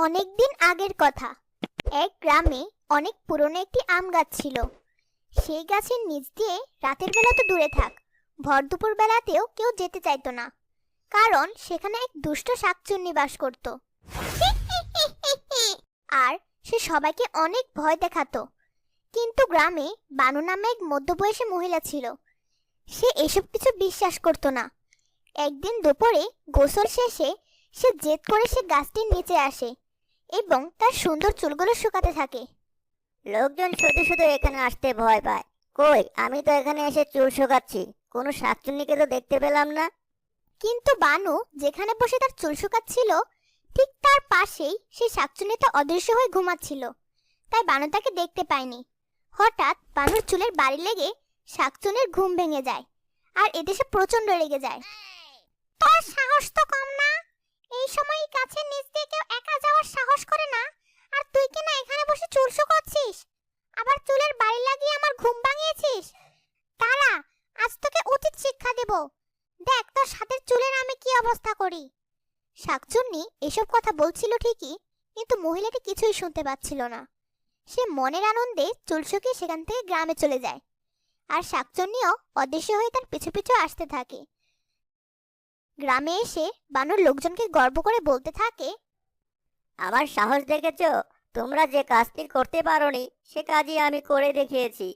অনেকদিন আগের কথা। এক গ্রামে অনেক পুরনো একটি আম গাছ ছিল। সেই গাছের নিচ দিয়ে রাতের বেলা তো দূরে থাক, ভর দুপুর বেলাতেও কেউ যেতে চাইতো না। কারণ সেখানে এক দুষ্ট শাকচুন্নি বাস করত। আর সে সবাইকে অনেক ভয় দেখাতো। কিন্তু গ্রামে বানু নামে এক মধ্যবয়সী মহিলা ছিল। সে এসব কিছু বিশ্বাস করতো না। একদিন দুপুরে গোসল শেষে সে জেদ করে সে গাছটির নিচে আসে। এবং তার সুন্দর চুলগুলো শুকাতে থাকে। লোকজন শুধু শুধু এখানে আসতে ভয় পায়। কই, আমি তো এখানে এসে চুল শুকাচ্ছি। কোনো শাকচুন্নিকে তো দেখতে পেলাম না। কিন্তু বানু যেখানে বসে তার চুল শুকাচ্ছিল, ঠিক তার পাশেই সেই শাকচুন্নিটা অদৃশ্য হয়ে ঘুমাচ্ছিল। তাই বানু তাকে দেখতে পায়নি। হঠাৎ বানুর চুলের বাড়ি লেগে শাকচুন্নির ঘুম ভেঙে যায়, আর এদেশে প্রচণ্ড রেগে যায়। তোর সাহস তো কম না? এই সময় গাছের নিচ দিয়ে কেউ একা যাওয়ার সাহস করে না। আর তুই কি না এখানে বসে চুল শুকাচ্ছিস? আবার চুলের বাড়ি লাগিয়ে আমার ঘুম ভাঙিয়েছিস? তারা আজ তোকে উচিত শিক্ষা দেব। দেখ তোর সাথে চুলের আমি কি অবস্থা করি। শাকচুন্নি এসব কথা বলছিল ঠিকই, কিন্তু মহিলাটি কিছুই শুনতে পাচ্ছিল না। সে মনের আনন্দে চুল সেখান থেকে গ্রামে চলে যায়। আর শাকচুন্নিও অদৃশ্য হয়ে তার পিছু পিছু আসতে থাকে। গ্রামে এসে বানর লোকজনকে গর্ব করে বলতে থাকে আমার সাহস দেখেছ? তোমরা যে কাজটি করতে পারোনি সে কাজই আমি করে দেখিয়েছি।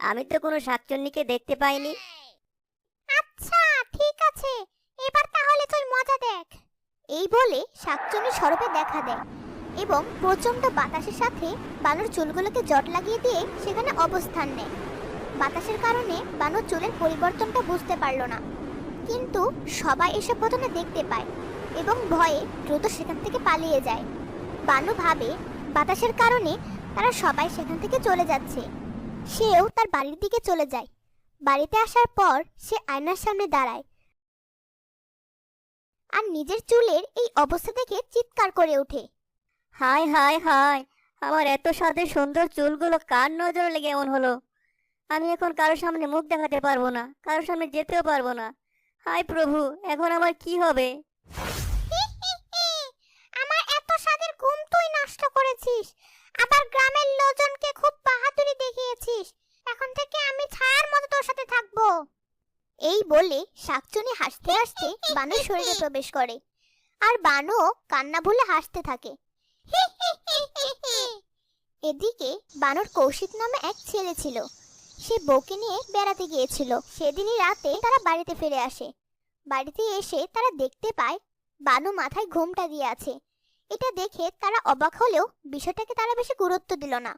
আমি তো কোনো শাকচুন্নিকে দেখতে পাইনি। আচ্ছা ঠিক আছে। এবার তাহলে তুই মজা দেখ। এই বলে শাকচুন্নি সরপে দেখা দেয় এবং প্রচণ্ড বাতাসের সাথে বানর চুলগুলোকে জট লাগিয়ে দিয়ে সেখানে অবস্থান নেয়। বাতাসের কারণে বানর চুলের পরিবর্তনটা বুঝতে পারল না। কিন্তু সবাই এসব ঘটনা দেখতে পায় এবং ভয়ে দ্রুত সেখান থেকে পালিয়ে যায়। বানু ভাবে বাতাসের কারণে তারা সবাই সেখান থেকে চলে যাচ্ছে। সেও তার বাড়ির দিকে চলে যায়। বাড়িতে আসার পর সে আয়নার সামনে দাঁড়ায়। আর নিজের চুলের এই অবস্থা দেখে চিৎকার করে ওঠে। হায় হায় হায়, আমার এত সাথে সুন্দর চুলগুলো কার নজর লেগে এমন হলো? আমি এখন কারোর সামনে মুখ দেখাতে পারব না কারোর সামনে যেতেও পারব না। হায় প্রভু, এখন আমার কি হবে? আমার এত স্বাদের ঘুম তুই নষ্ট করেছিস। আবার গ্রামের লোকজনকে খুব বাহাদুরি দেখিয়েছিস। এখন থেকে আমি ছায়ার মতো তোর সাথে থাকব। এই বলে শাকচুনি হাসতে হাসতে বানুর শরীরে প্রবেশ করে। আর বানুও কান্না ভুলে হাসতে থাকে। এদিকে বানর কৌশিক নামে এক ছেলে ছিল। সে বউকে নিয়ে বেড়াতে গিয়েছিল। সেদিনই রাতে তারা বাড়িতে ফিরে আসে। বাড়িতে এসে তারা দেখতে পায়, বানু মাথায় ঘোমটা দিয়ে আছে। এটা দেখে তারা অবাক হলেও বিষয়টাকে তারা বেশি গুরুত্ব দিল না।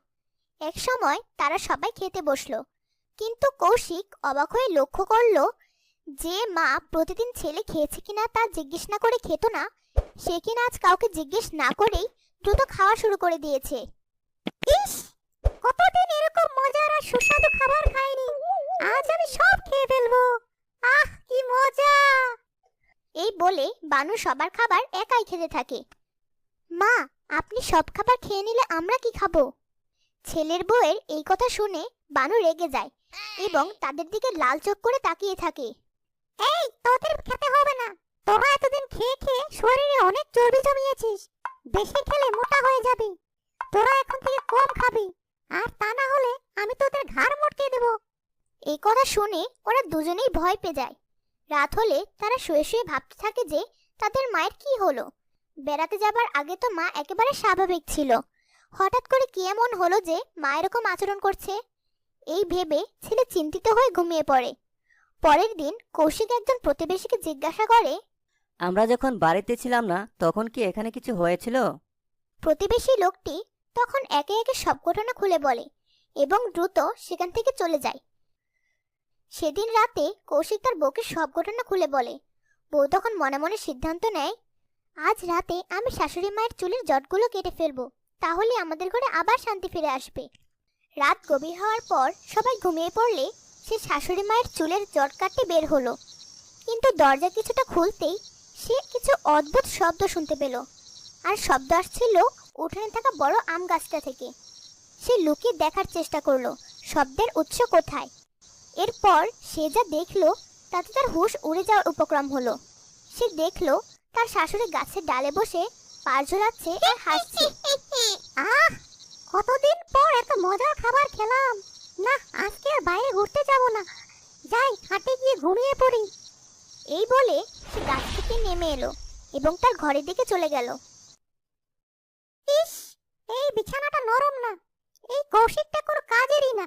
এক সময় তারা সবাই খেতে বসল, কিন্তু কৌশিক অবাক হয়ে লক্ষ্য করল যে মা প্রতিদিন ছেলে খেয়েছে কিনা তা জিজ্ঞেস না করে খেত না। সে কিনা আজ কাউকে জিজ্ঞেস না করেই দ্রুত খাওয়া শুরু করে দিয়েছে। কতদিন এরকম মজার আর সুস্বাদু খাবার খাইনি, আজ আমি সব খেয়ে ফেলব। আহ, কি মজা! এই বলে বানু সবার খাবার একাই খেতে থাকে। মা, আপনি সব খাবার খেয়ে নিলে আমরা কি খাব? ছেলের বউয়ের এই কথা শুনে বানু রেগে যায় এবং তাদের দিকে লাল চোখ করে তাকিয়ে থাকে। এই, তোদের খেতে হবে না। তোরা এতদিন খেয়ে খেয়ে শরীরে অনেক চর্বি জমিয়েছিস। বেশি খেলে মোটা হয়ে যাবি। তোরা এখন থেকে কম খাবি। আর তা না হলে আমি তোদের ঘাড় মটকে দেব। এই কথা শুনে ওরা দুজনেই ভয় পেয়ে যায়। রাত হলে তারা শুয়ে শুয়ে ভাবতে থাকে যে তাদের মায়ের কি হলো। বেড়াতে যাবার আগে তো মা একেবারে স্বাভাবিক ছিল। হঠাৎ করে কি এমন হলো যে মা এরকম আচরণ করছে? এই ভেবে ছেলে চিন্তিত হয়ে ঘুমিয়ে পড়ে। পরের দিন কৌশিক একজন প্রতিবেশীকে জিজ্ঞাসা করে আমরা যখন বাড়িতে ছিলাম না তখন কি এখানে কিছু হয়েছিল? প্রতিবেশী লোকটি তখন একে একে সব ঘটনা খুলে বলে এবং দ্রুত সেখান থেকে চলে যায়। সেদিন রাতে কৌশিক তার বউকে সব ঘটনা খুলে বলে। বউ তখন মনে মনে সিদ্ধান্ত নেয়, আজ রাতে আমি শাশুড়ি মায়ের চুলের জটগুলো কেটে ফেলব, তাহলে আমাদের ঘরে আবার শান্তি ফিরে আসবে। রাত গভীর হওয়ার পর সবাই ঘুমিয়ে পড়লে সে শাশুড়ি মায়ের চুলের জট কাটতে বের হলো। কিন্তু দরজা কিছুটা খুলতেই সে কিছু অদ্ভুত শব্দ শুনতে পেল। আর শব্দ আসছিল উঠোনে থাকা বড় আম গাছটা থেকে। সে লুকিয়ে দেখার চেষ্টা করল, শব্দের উৎস কোথায়? এরপর সে যা দেখল, তাতে তার হুঁশ উড়ে যাওয়ার উপক্রম হলো। সে দেখল, তার শাশুড়ি গাছের ডালে বসে পা ঝোলাচ্ছে আর হাসছে। আহ! কতদিন পর এত মজার খাবার খেলাম। না, আজকে আর বাইরে ঘুরতে যাব না। যাই, হাটে গিয়ে ঘুমিয়ে পড়ি। এই বলে সে গাছ থেকে নেমে এলো এবং তার ঘরের দিকে চলে গেল। বিছানাটা নরম না। এই কৌশিকটা কোনো কাজেরই না।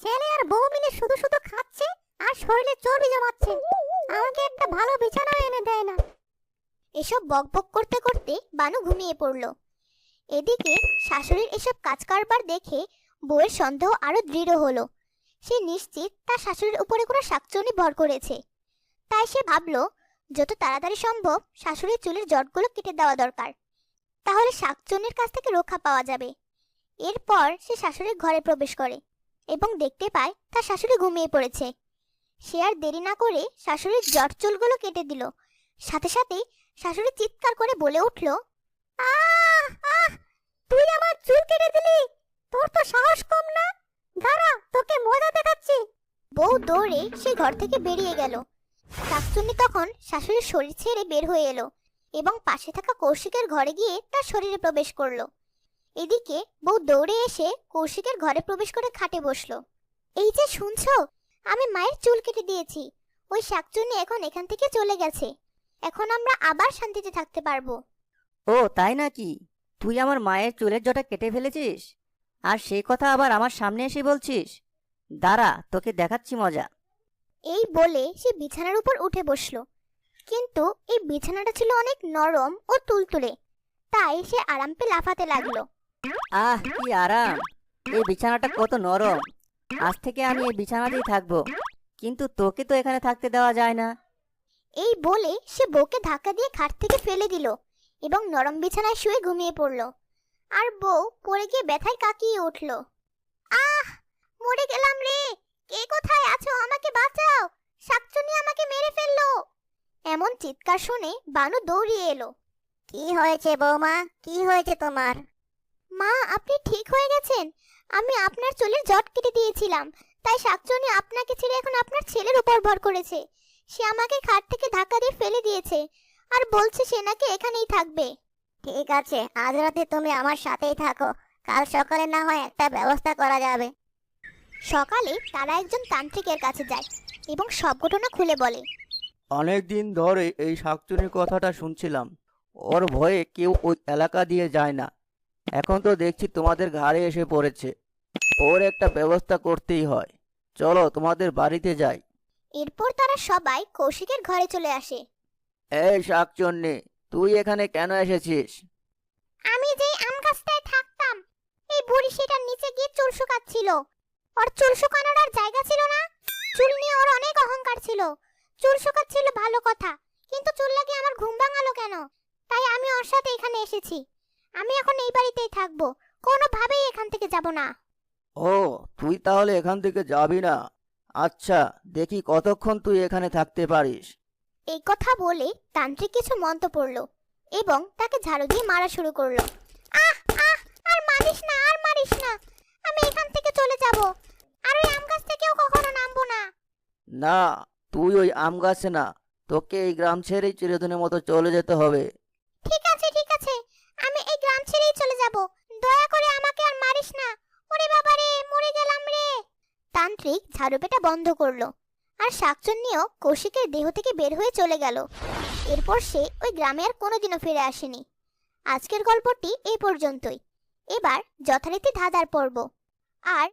ছেলে আর বউ মিলে শুধু শুধু খাচ্ছে আর শরীরে চর্বি জমাচ্ছে। আমাকে একটা ভালো বিছানা এনে দেয় না। এসব বকবক করতে করতে বানু ঘুমিয়ে পড়ল। এদিকে শাশুড়ির এসব কাজ কারবার দেখে বউয়ের সন্দেহ আরও দৃঢ় হলো। সে নিশ্চিত তার শাশুড়ির উপরে কোনো শাকচুনি ভর করেছে। তাই সে ভাবলো, যত তাড়াতাড়ি সম্ভব শাশুড়ির চুলের জটগুলো কেটে দেওয়া দরকার। তাহলে শাকচুনির কাছ থেকে রক্ষা পাওয়া যাবে। এরপর সে শাশুড়ির ঘরে প্রবেশ করে এবং দেখতে পায় তার শাশুড়ি ঘুমিয়ে পড়েছে। সে আর দেরি না করে শাশুড়ির জট চুলগুলো কেটে দিল। সাথে সাথেই শাশুড়ি চিৎকার করে বলে উঠল তুই আমার চুল কেটে দিলি? তোর তো সাহস কম না? দাঁড়া, তোকে মজা দেখাচ্ছি। বউ দৌড়ে সে ঘর থেকে বেরিয়ে গেল। শাকচুন্নি তখন শাশুড়ির শরীর ছেড়ে বের হয়ে এলো। এবং পাশে থাকা কৌশিকের ঘরে গিয়ে তার শরীরে প্রবেশ করল। এদিকে বউ দৌড়ে এসে কৌশিকের ঘরে প্রবেশ করে খাটে বসল। এই যে শুনছ আমি মায়ের চুল কেটে দিয়েছি। ওই শাকচুন্নি এখন এখান থেকে চলে গেছে। এখন আমরা আবার শান্তিতে থাকতে পারব। ও তাই নাকি? তুই আমার মায়ের চুলের জটা কেটে ফেলেছিস? আর সেই কথা আবার আমার সামনে এসে বলছিস? দাঁড়া তোকে দেখাচ্ছি মজা। এই বলে সে বিছানার উপর উঠে বসল। কিন্তু এই বিছানাটা ছিল অনেক নরম ও তুলতুলে। তাই সে আরাম পেয়ে লাফাতে লাগল। আহ কি আরাম! এই বিছানাটা কত নরম। আজ থেকে আমি এই বিছানাতেই থাকব। কিন্তু তোকে তো এখানে থাকতে দেওয়া যায় না। এই বলে সে বউকে ধাক্কা দিয়ে খাট থেকে ফেলে দিল এবং নরম বিছানায় শুয়ে ঘুমিয়ে পড়ল। আর বউ পড়ে গিয়ে ব্যথায় কাকিয়ে উঠল আহ মরে গেলাম রে কে কোথায় আছো আমাকে বাঁচাও শাকচুনি আমাকে মেরে ফেলল এমন চিৎকার শুনে বানু দৌড়িয়ে এলো। কি হয়েছে বৌমা? কি হয়েছে তোমার? মা, আপনি ঠিক হয়ে গেছেন। আমি আপনার চুলের জট কেটে দিয়েছিলাম। তাই শাকচুনি আপনাকে ছেড়ে এখন আপনার ছেলের উপর ভর করেছে। সে আমাকে খাট থেকে ধাক্কা দিয়ে ফেলে দিয়েছে। আর বলছে সে নাকি এখানেই থাকবে। ঠিক আছে, আজ রাতে তুমি আমার সাথেই থাকো। কাল সকালে না হয় একটা ব্যবস্থা করা যাবে। সকালে তারা একজন তান্ত্রিকের কাছে যায় এবং সব ঘটনা খুলে বলে। অনেক দিন ধরে এই শাকচুনির কথাটা শুনছিলাম। ওর ভয়ে কেউ ওই এলাকা দিয়ে যায় না। এখন তো দেখছি তোমাদের ঘাড়ে এসে পড়েছে। ওর একটা ব্যবস্থা করতেই হয়। চলো তোমাদের বাড়িতে যাই। এরপর তারা সবাই কৌশিকের ঘরে চলে আসে। এই শাকচুন্নি তুই এখানে কেন এসেছিস? আমি যেই আম গাছটায় থাকতাম এই বুড়ি সেটার নিচে গিয়ে চুল শুকাচ্ছিল। ওর চুল শুকানোর আর জায়গা ছিল না। চুল নিয়ে ওর অনেক অহংকার ছিল। চুল শুকাচ্ছিল ভালো কথা। কিন্তু চুল লাগিয়ে আমার ঘুম ভাঙালো কেন? তাই আমি ওর সাথে এখানে এসেছি। আমি এখন এই বাড়িতেই থাকব। কোনোভাবেই এখান থেকে যাব না। ও তুই তাহলে এখান থেকে যাবি না? আচ্ছা দেখি কতক্ষণ তুই এখানে থাকতে পারিস। এই কথা বলে তান্ত্রিক কিছু মন্ত্র পড়ল এবং তাকে ঝাড়ু দিয়ে মারা শুরু করল। আহ আহ আর মারিস না আর মারিস না। আমি এখান থেকে চলে যাব। আর ওই আম গাছ থেকেও কখনো নামবো না। না তুই ওই আম গাছে না, তোকে এই গ্রাম ছেড়েই চিরদিনের মতো চলে যেতে হবে। ঠিক আছে ঠিক আছে। আমি এই গ্রাম ছেড়েই চলে যাব। দয়া করে আমাকে আর মারিস না। ওরে বাবা রে, মরে গেলাম রে। তান্ত্রিক ঝাড়ু পেটা বন্ধ করল আর শাকচুন্নিও কৌশিকের দেহ থেকে বের হয়ে চলে গেল। এরপর সে ওই গ্রামে আর কোনোদিনও ফিরে আসেনি। আজকের গল্পটি এই পর্যন্তই। এবার যথারীতি ধাঁধার পর্ব। আর